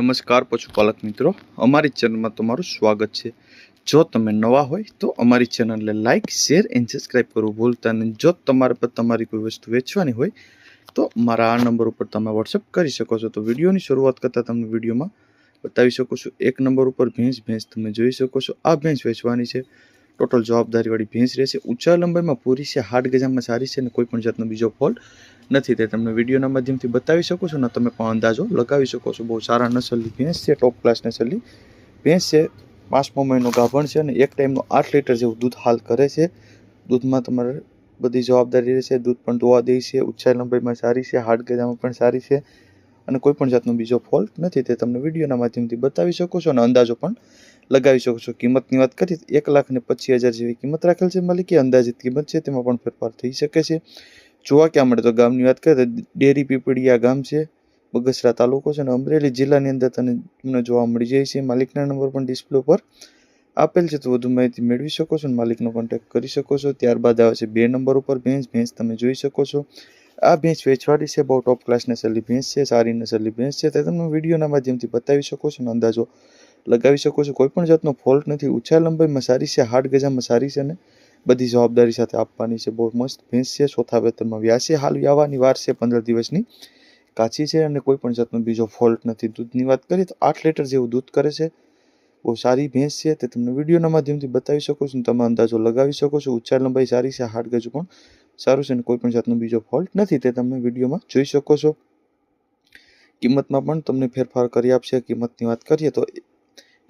નમસ્કાર પશુપાલક મિત્રો. અમારી ચેનલમાં તમારું સ્વાગત છે. જો તમે નવા હોય તો અમારી ચેનલને લાઇક શેર એન્ડ સબસ્ક્રાઈબ કરવું ભૂલતા નહીં. જો તમારે પર તમારી કોઈ વસ્તુ વેચવાની હોય તો મારા આ નંબર ઉપર તમે વોટ્સઅપ કરી શકો છો. તો વિડીયોની શરૂઆત કરતાં તમને વિડીયોમાં બતાવી શકો છો. એક નંબર ઉપર ભેંસ ભેંસ તમે જોઈ શકો છો. આ ભેંસ વેચવાની છે. ટોટલ જવાબદારીવાળી ભેંસ રહેશે. ઊંચા લંબાઈમાં પૂરી છે હાડ ગજામાં સારી છે અને કોઈ પણ જાતનો બીજો ફોલ્ટ નથી. તે તમને વિડીયોના માધ્યમથી બતાવી શકો છો અને તમે પણ અંદાજો લગાવી શકો છો. બહુ સારા નસલની ભેંસ છે ટોપ ક્લાસ નસલની ભેંસ છે. પાંચમો મહિનો ગાભણ છે અને એક ટાઈમનું આઠ લીટર જેવું દૂધ હાલ કરે છે. દૂધમાં તમારે બધી જવાબદારી રહેશે. દૂધ પણ ધોવા દે છે ઊંચાઈ લંબાઈમાં સારી છે હાડ ગજામાં પણ સારી છે અને કોઈ પણ જાતનો બીજો ફોલ્ટ નથી. તે તમને વિડીયોના માધ્યમથી બતાવી શકો છો અને અંદાજો પણ લગાવી શકો છો. કિંમતની વાત કરીએ એક લાખ ને પચીસ હજાર જેવી કિંમત રાખેલ છે માલિકી. અંદાજિત કિંમત છે તેમાં પણ ફેરફાર થઈ શકે છે. જોવા ક્યાં મળે તો ગામની વાત કરીએ તો ડેરી પીપળીયા ગામ છે, બગસરા તાલુકો છે અને અમરેલી જિલ્લાની અંદર તને તમને જોવા મળી જાય છે. માલિકના નંબર પણ ડિસ્પ્લે ઉપર આપેલ છે. તો વધુ માહિતી મેળવી શકો છો અને માલિકનો કોન્ટેક્ટ કરી શકો છો. ત્યારબાદ આવે છે બે નંબર ઉપર ભેંસ. ભેંસ તમે જોઈ શકો છો. આ ભેંસ વેચવાડી છે. બહુ ટોપ ક્લાસ નસલની ભેંસ છે. સારી નસલની ભેંસ છે. તે તમે વિડીયોના માધ્યમથી બતાવી શકો છો અને અંદાજો લગાવી શકો છો. કોઈ પણ જાતનો ફોલ્ટ નથી. ઊંચા લંબાઈમાં સારી છે હાડ ગજામાં સારી છે ને બધી જવાબદારી સાથે આપવાની છે. બહુ મસ્ત ભેંસ છે, ચોથા વેતનમાં વ્યાસે હાલ વ્યાવાની વાર છે પંદર દિવસની. કાચી છે અને કોઈ પણ જાતનો બીજો ફોલ્ટ નથી. દૂધની વાત કરીએ તો આઠ લીટર જેવું દૂધ કરે છે. બહુ સારી ભેંસ છે. તે તમને વિડીયોના માધ્યમથી બતાવી શકો છો. તમે અંદાજો લગાવી શકો છો. ઊંચા લંબાઈ સારી છે હાડ ગજુ પણ સારું છે અને કોઈ પણ જાતનો બીજો ફોલ્ટ નથી તે તમે વિડીયોમાં જોઈ શકો છો. કિંમતમાં પણ તમને ફેરફાર કરી આપશે. કિંમતની વાત કરીએ તો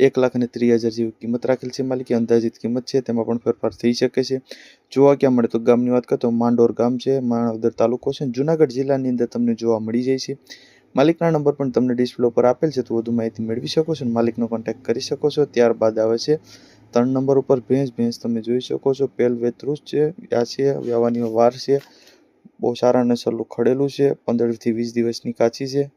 એક લાખ અને ત્રીસ હજાર જેવી કિંમત રાખેલ છે માલિકી. અંદાજિત કિંમત છે, તેમાં પણ ફેરફાર થઈ શકે છે. જોવા ક્યાં મળે તો ગામની વાત કરીએ તો માંડોર ગામ છે, માણાવદર તાલુકો છે. જુનાગઢ જિલ્લાની અંદર તમને જોવા મળી જાય છે. માલિકના નંબર પણ તમને ડિસ્પ્લે ઉપર આપેલ છે, તો વધુ માહિતી મેળવી શકો છો માલિકનો કોન્ટેક્ટ કરી શકો છો. ત્યારબાદ આવે છે, ત્રણ નંબર ઉપર ભેંસ. ભેંસ તમે જોઈ શકો છો, પેલ વેતરૂસ છે આ છે, વ્યાવાની વાર છે. બહુ સારા નસલું ખડેલું છે, પંદરથી વીસ દિવસની કાચી છે.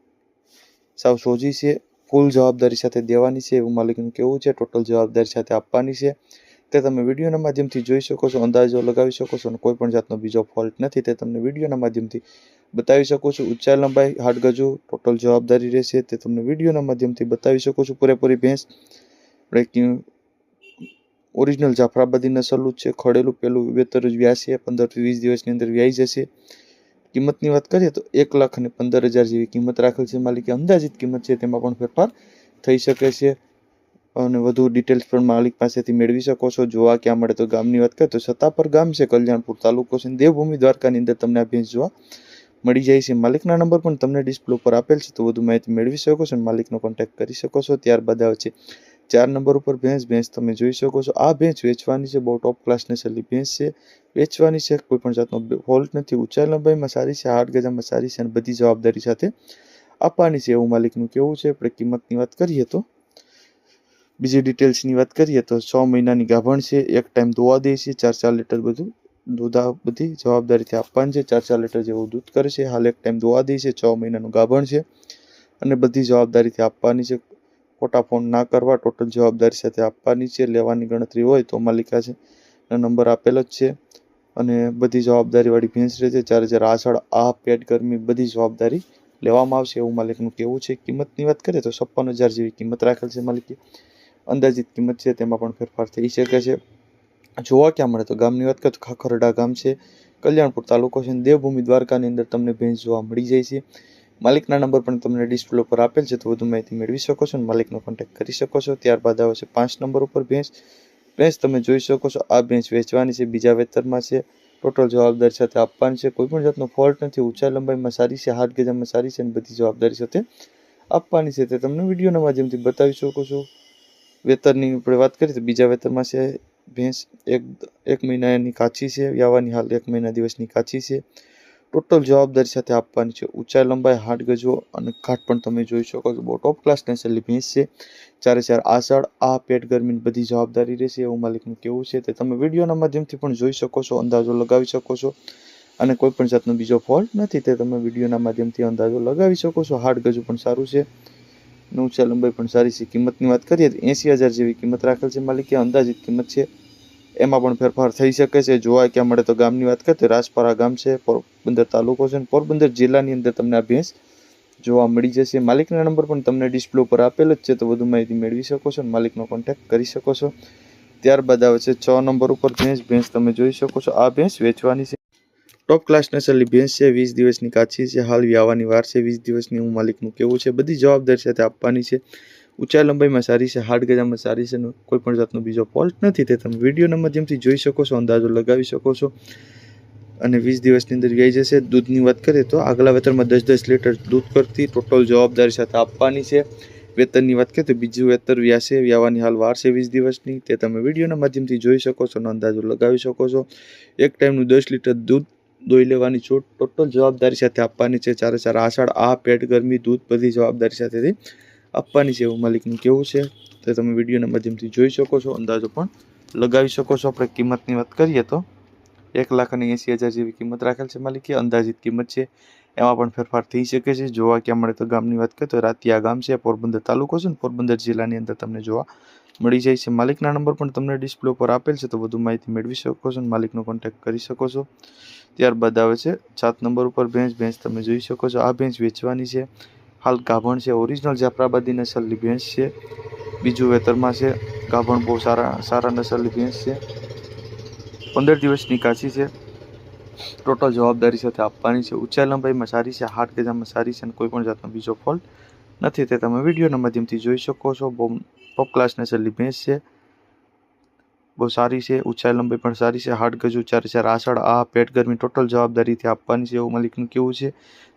સાવ સોજી છે. ફૂલ જવાબદારી સાથે દેવાની છે એવું માલિકનું કહેવું છે. ટોટલ જવાબદારી સાથે આપવાની છે. તે તમે વિડીયોના માધ્યમથી જોઈ શકો છો, અંદાજો લગાવી શકો છો અને કોઈ પણ જાતનો બીજો ફોલ્ટ નથી. તે તમને વિડીયોના માધ્યમથી બતાવી શકો છો. ઊંચાઈ લંબાઈ, હાડગજુ ટોટલ જવાબદારી રહેશે. તે તમને વિડીયોના માધ્યમથી બતાવી શકો છો. પૂરેપૂરી ભેંસ ઓરિજિનલ જાફરાબાદી નસલું છે. ખડેલું, પેલું, વેતર જ વ્યાસે. પંદરથી વીસ દિવસની અંદર વ્યાઈ જશે. કિંમતની વાત કરીએ તો એક લાખ અને પંદર હજાર જેવી કિંમત રાખેલ છે. માલિકે અંદાજિત કિંમત છે તેમાં પણ ફેરફાર થઈ શકે છે. અને વધુ ડિટેલ્સ પણ માલિક પાસેથી મેળવી શકો છો. જોવા ક્યાં મળે તો ગામની વાત કરીએ તો સત્તાપર ગામ છે કલ્યાણપુર તાલુકો છે. દેવભૂમિ દ્વારકાની અંદર તમને આ ભેંસ જોવા મળી જાય છે. માલિકના નંબર પણ તમને ડિસ્પ્લે ઉપર આપેલ છે. તો વધુ માહિતી મેળવી શકો છો માલિકનો કોન્ટેક્ટ કરી શકો છો. ત્યારબાદ આવે છે ચાર નંબર ઉપર ભેંસ ભેંસ તમે જોઈ શકો છો. આ ભેંસ વેચવાની છે, બહુ ટોપ ક્લાસ નસલની ભેંસ છે. વેચવાની છે કોઈ પણ જાતનો ફોલ્ટ નથી. ઊંચા લંબાઈમાં સારી છે, હાડ ગજામાં સારી છે અને બધી જવાબદારી સાથે આપવાની છે એવું માલિકનું કેવું છે. આપણે કિંમતની વાત કરીએ તો, બીજી ડિટેલ્સની વાત કરીએ તો છ મહિનાની ગાભણ છે, એક ટાઈમ ધોવા દે છે, ચાર ચાર લીટર બધું દૂધ બધી જવાબદારીથી આપવાની છે. ચાર ચાર લીટર જેવું દૂધ કરે છે. હાલ એક ટાઈમ ધોવા દે છે, છ મહિનાનું ગાભણ છે અને બધી જવાબદારીથી આપવાની છે. ખોટા ફોન ના કરવા, ટોટલ જવાબદારી સાથે આપવાની છે, લેવાની ગણતરી હોય તો માલિકા છે. નંબર આપેલો જ છે. અને બધી જવાબદારીવાળી ભેંસ રહેશે જ્યારે જ્યારે આસળ આ પેટ ગરમી બધી જવાબદારી લેવામાં આવશે એવું માલિકનું કહેવું છે. કિંમતની વાત કરીએ તો છપ્પન હજાર જેવી કિંમત રાખેલ છે માલિકે. અંદાજિત કિંમત છે તેમાં પણ ફેરફાર થઈ શકે છે. જોવા ક્યાં મળે તો ગામની વાત કરીએ તો ખાખરડા ગામ છે. કલ્યાણપુર તાલુકો છે દેવભૂમિ દ્વારકાની અંદર તમને ભેંસ જોવા મળી જાય છે. માલિકના નંબર પણ તમને ડિસ્પ્લે ઉપર આપેલ છે, તો વધુ માહિતી મેળવી શકો છો અને માલિકનો કોન્ટેક્ટ કરી શકો છો. ત્યારબાદ આવે છે પાંચ નંબર ઉપર ભેંસ. ભેંસ તમે જોઈ શકો છો, આ ભેંસ વેચવાની છે, બીજા વેતરમાં છે. ટોટલ જવાબદારી સાથે આપવાની છે, કોઈ પણ જાતનો ફોલ્ટ નથી, ઊંચા લંબાઈમાં સારી છે, હાથ ગજામાં સારી છે અને બધી જવાબદારી સાથે આપવાની છે. તે તમને વિડીયોના માધ્યમથી બતાવી શકો છો. વેતરની આપણે વાત કરીએ તો બીજા વેતરમાં છે, ભેંસ એક એક મહિનાની કાચી છે વ્યાવાની હાલ એક મહિના દિવસની કાચી છે. ટોટલ જવાબદારી સાથે આપવાની છે. ઊંચાઈ લંબાઈ, હાડ ગજો અને ઘાટ પણ તમે જોઈ શકો છો. બહુ ટોપ ક્લાસ નસલની ભેંસ છે. ચારે ચાર આષાઢ, આ પેટ ગરમીની બધી જવાબદારી રહેશે એવું માલિકનું કેવું છે. તે તમે વિડીયોના માધ્યમથી પણ જોઈ શકો છો, અંદાજો લગાવી શકો છો અને કોઈ પણ જાતનો બીજો ફોલ્ટ નથી, તે તમે વિડીયોના માધ્યમથી અંદાજો લગાવી શકો છો. હાડ ગજુ પણ સારું છે ઊંચા લંબાઈ પણ સારી છે. કિંમતની વાત કરીએ તો એંસી હજાર જેવી કિંમત રાખેલ છે માલિકે. અંદાજિત કિંમત છે એમાં પણ ફેરફાર થઈ શકે છે. જોવા ક્યાં મળે તો ગામની વાત કરીએ તો રાજપરા ગામ છે, પોરબંદર તાલુકો છે પોરબંદર જિલ્લાની અંદર તમને આ ભેંસ જોવા મળી જશે. માલિકના નંબર પણ તમને ડિસ્પ્લે ઉપર આપેલ જ છે, તો વધુ માહિતી મેળવી શકો છો માલિકનો કોન્ટેક્ટ કરી શકો છો. ત્યારબાદ આવે છે છ નંબર ઉપર ભેંસ. ભેંસ તમે જોઈ શકો છો. આ ભેંસ વેચવાની છે. ટોપ ક્લાસ નસલની ભેંસ છે, વીસ દિવસની કાચી છે. હાલ વ્યાવાની વાર છે, વીસ દિવસની. હું માલિકનું કેવું છે? બધી જવાબદારી સાથે આપવાની છે. ઊંચાઈ લંબાઈમાં સારી છે હાડ ગજામાં સારી છે કોઈ પણ જાતનો બીજો ફોલ્ટ નથી. તે તમે વિડીયોના માધ્યમથી જોઈ શકો છો, અંદાજો લગાવી શકો છો. અને વીસ દિવસની અંદર વ્યાઈ જશે. દૂધની વાત કરીએ તો આગલા વેતરમાં દસ દસ લીટર દૂધ કરતી ટોટલ જવાબદારી સાથે આપવાની છે. વેતનની વાત કરીએ તો બીજું વેતર વ્યાસે, વ્યાવાની હાલ વાર છે વીસ દિવસની. તે તમે વિડીયોના માધ્યમથી જોઈ શકો છો અને અંદાજો લગાવી શકો છો. એક ટાઈમનું દસ લીટર દૂધ દોઈ લેવાની છૂટ ટોટલ જવાબદારી સાથે આપવાની છે. ચારે ચાર આષાઢ આ પેટ ગરમી દૂધ બધી જવાબદારી સાથેથી આપવાની છે એવું માલિકનું કેવું છે તે તમે વિડીયોના માધ્યમથી જોઈ શકો છો, અંદાજો પણ લગાવી શકો છો. આપણે કિંમતની વાત કરીએ તો એક લાખ અને એંસી હજાર જેવી કિંમત રાખેલ છે માલિકે અંદાજિત કિંમત છે, એમાં પણ ફેરફાર થઈ શકે છે. જોવા ક્યાં મળે તો ગામની વાત કરીએ તો રાતિયા ગામ છે, પોરબંદર તાલુકો છે ને પોરબંદર જિલ્લાની અંદર તમને જોવા મળી જાય છે. માલિકના નંબર પણ તમને ડિસ્પ્લે ઉપર આપેલ છે, તો વધુ માહિતી મેળવી શકો છો અને માલિકનો કોન્ટેક્ટ કરી શકો છો. ત્યારબાદ આવે છે સાત નંબર ઉપર ભેંસ ભેંસ તમે જોઈ શકો છો. આ ભેંસ વેચવાની છે. હાલ ગાભણ છે ઓરિજિનલ જાફરાબાદી નસલની ભેંસ છે, બીજું વેતરમાં છે, ગાભણ બહુ સારા સારા નસલની ભેંસ છે. પંદર દિવસની કાશી છે. ટોટલ જવાબદારી સાથે આપવાની છે. ઊંચાઈ લંબાઈમાં સારી છે હાથ ગજામાં સારી છે અને કોઈ પણ જાતનો બીજો ફોલ્ટ નથી. તે તમે વિડીયોના માધ્યમથી જોઈ શકો છો. બહુ ટોપ ક્લાસ નસલની ભેંસ છે. બહુ સારી છે, ઊંચાઈ લંબાઈ પણ સારી છે હાડ ગજુ ચારે ચાર આષાઢ આ પેટ ગરમી ટોટલ જવાબદારીથી આપવાની છે એવું મલિકનું કેવું છે.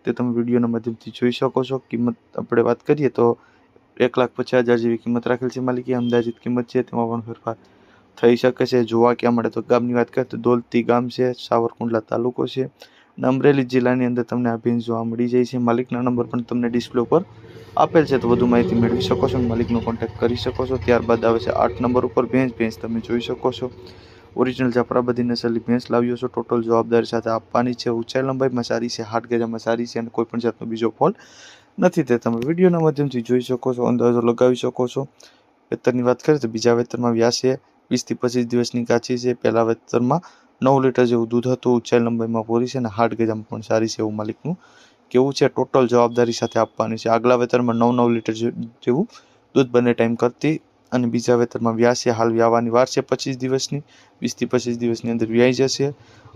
તે તમે વિડીયોના માધ્યમથી જોઈ શકો છો. કિંમત આપણે વાત કરીએ તો એક લાખ પચાસ હજાર જેવી કિંમત રાખેલ છે માલિકી. અંદાજિત કિંમત છે, તેમાં પણ ફેરફાર થઈ શકે છે. જોવા ક્યાં મળે તો ગામની વાત કરીએ તો દોલતી ગામ છે, સાવરકુંડલા તાલુકો છે. અને અમરેલી જિલ્લાની અંદર તમને આ ભીન જોવા મળી જાય છે. માલિકના નંબર પણ તમને ડિસ્પ્લે ઉપર આપેલ છે, તો વધુ માહિતી મેળવી શકો છો માલિકનો કોન્ટેક્ટ કરી શકો છો. ત્યારબાદ આવે છે, આઠ નંબર ઉપર ભેંસ ભેંસ તમે જોઈ શકો છો. ઓરિજિનલ જાફરાબાદી નસલની ભેંસ લાવ્યો છો ટોટલ જવાબદારી સાથે આપવાની છે. ઊંચાઈ લંબાઈમાં સારી છે હાટ ગજામાં સારી છે અને કોઈ પણ જાતનો બીજો ફોલ નથી. તે તમે વિડીયોના માધ્યમથી જોઈ શકો છો, અંદાજો લગાવી શકો છો. વેતરની વાત કરીએ તો બીજા વેતરમાં વ્યાસ છે વીસથી પચીસ દિવસની કાચી છે. પહેલા વેતરમાં નવ લીટર જેવું દૂધ હતું, ઊંચાઈ લંબાઈમાં પૂરી છે અને હાડ ગજામાં પણ સારી છે એવું માલિકનું કેવું છે ટોટલ જવાબદારી સાથે આપવાની છે? આગલા વેતરમાં નવ નવ લીટર જેવું દૂધ બંને ટાઈમ કરતી અને બીજા વેતરમાં વ્યાસે હાલ વ્યાવાની વાર છે પચીસ દિવસની વીસથી પચીસ દિવસની અંદર વ્યાઈ જશે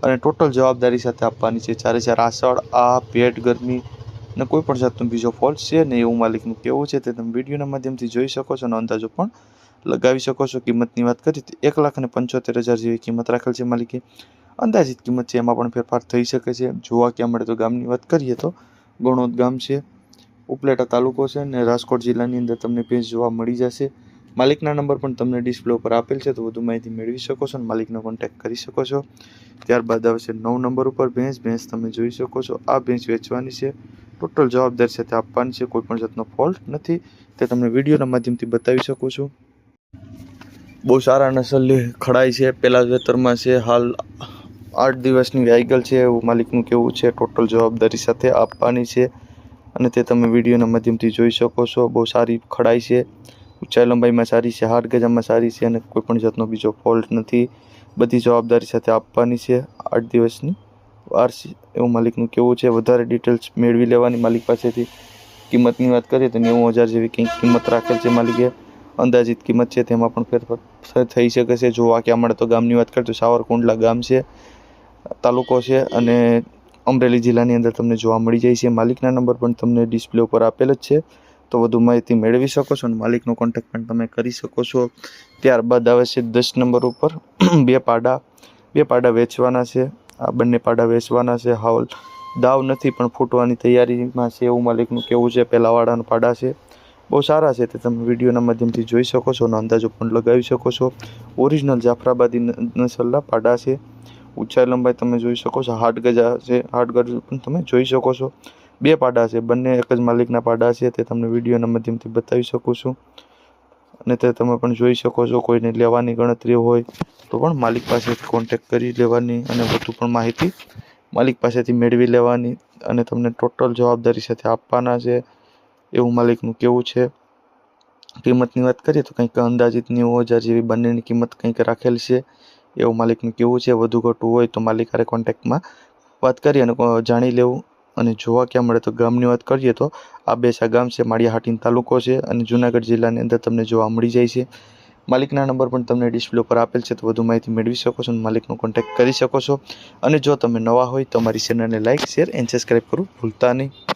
અને ટોટલ જવાબદારી સાથે આપવાની છે. ચારે ચાર આસળ આ પેટ ગરમી અને કોઈ પણ જાતનો બીજો ફોલ્ટ છે ને એવું માલિકનું કેવું છે તે તમે વિડીયોના માધ્યમથી જોઈ શકો છો અને અંદાજો પણ લગાવી શકો છો. કિંમતની વાત કરીએ તો એક લાખ અને પંચોતેર હજાર જેવી કિંમત રાખેલ છે માલિકે. અંદાજિત કિંમત છે, એમાં પણ ફેરફાર થઈ શકે છે. જોવા ક્યાં મળે તો ગામની વાત કરીએ તો ગણોદ ગામ છે, ઉપલેટા તાલુકો છે અને રાજકોટ જિલ્લાની અંદર તમને પેજ જોવા મળી જશે. માલિકના નંબર પણ તમને ડિસ્પ્લે ઉપર આપેલ છે, તો વધુ માહિતી મેળવી શકો છો અને માલિકનો કોન્ટેક્ટ કરી શકો છો. ત્યારબાદ આવશે નવ નંબર ઉપર ભેંસ ભેંસ તમે જોઈ શકો છો. આ ભેંસ વેચવાની છે. ટોટલ જવાબદારી સાથે આપવાની છે, કોઈ પણ જાતનો ફોલ્ટ નથી. તે તમને વિડીયોના માધ્યમથી બતાવી શકું છું. બહુ સારા નસલની ખડાઈ છે. પહેલાં વેતરમાં છે, હાલ આઠ દિવસની વ્યાયગલ છે, એવું માલિકનું કેવું છે. ટોટલ જવાબદારી સાથે આપવાની છે અને તે તમે વિડીયોના માધ્યમથી જોઈ શકો છો. બહુ સારી ખડાઈ છે. ઊંચાઈ લંબાઈમાં સારી છે હાડ ગજામાં સારી છે અને કોઈપણ જાતનો બીજો ફોલ્ટ નથી. બધી જવાબદારી સાથે આપવાની છે. આઠ દિવસની વાર એવું માલિકનું કેવું છે. વધારે ડિટેલ્સ મેળવી લેવાની માલિક પાસેથી કિંમતની વાત કરીએ તો નેવું હજાર જેવી કંઈક કિંમત રાખેલ છે માલિકે. અંદાજિત કિંમત છે તેમાં પણ ફેરફાર થઈ શકે છે. જોવા ક્યાં મળે તો ગામની વાત કરીએ તો સાવરકુંડલા ગામ છે. તાલુકો છે અને અમરેલી જિલ્લાની અંદર તમને જોવા મળી જાય છે. માલિકના નંબર પણ તમને ડિસ્પ્લે ઉપર આપેલ જ છે. તો વધુ માહિતી મેળવી શકો છો અને માલિકનો કોન્ટેક્ટ પણ તમે કરી શકો છો. ત્યારબાદ આવે છે દસ નંબર ઉપર. બે પાડા બે પાડા વેચવાના છે. આ બંને પાડા વેચવાના છે. હાલ દાવ નથી, પણ ફૂટવાની તૈયારીમાં છે એવું માલિકનું કેવું છે. પહેલાંવાળાના પાડા છે. બહુ સારા છે તે તમે વિડીયોના માધ્યમથી જોઈ શકો છો અને અંદાજો પણ લગાવી શકો છો. ઓરિજિનલ જાફરાબાદી નસલના પાડા છે. ઊંચાઈ લંબાઈ તમે જોઈ શકો છો. હાટ ગજા છે. હાટ ગજ પણ તમે જોઈ શકો છો. બે પાડા છે. બંને એક જ માલિકના પાડા છે. તે તમને વિડીયોના માધ્યમથી બતાવી શકું છું. અને તે તમે પણ જોઈ શકો છો. કોઈને લેવાની ગણતરી હોય તો પણ માલિક પાસેથી કોન્ટેક્ટ કરી લેવાની અને વધુ પણ માહિતી માલિક પાસેથી મેળવી લેવાની અને તમને ટોટલ જવાબદારી સાથે આપવાના છે. એવું માલિકનું કેવું છે? કિંમતની વાત કરીએ તો કંઈક અંદાજિત નેવું હજાર જેવી બંનેની કિંમત કંઈક રાખેલ છે. એવું માલિકનું કેવું છે, વધુ ઘટવું હોય તો માલિક હારે કોન્ટેક્ટમાં વાત કરી અને જાણી લેવું. અને જોવા ક્યાં મળે તો ગામની વાત કરીએ તો આ બેસા ગામ છે માળિયાહાટીન તાલુકો છે અને જુનાગઢ જિલ્લાની અંદર તમને જોવા મળી જાય છે. માલિકના નંબર પણ તમને ડિસ્પ્લે ઉપર આપેલ છે, તો વધુ માહિતી મેળવી શકો છો અને માલિકનો કોન્ટેક્ટ કરી શકો છો. અને જો તમે નવા હોય તો અમારી ચેનલને લાઇક શેર એન્ડ સબસ્ક્રાઈબ કરવું ભૂલતા નહીં.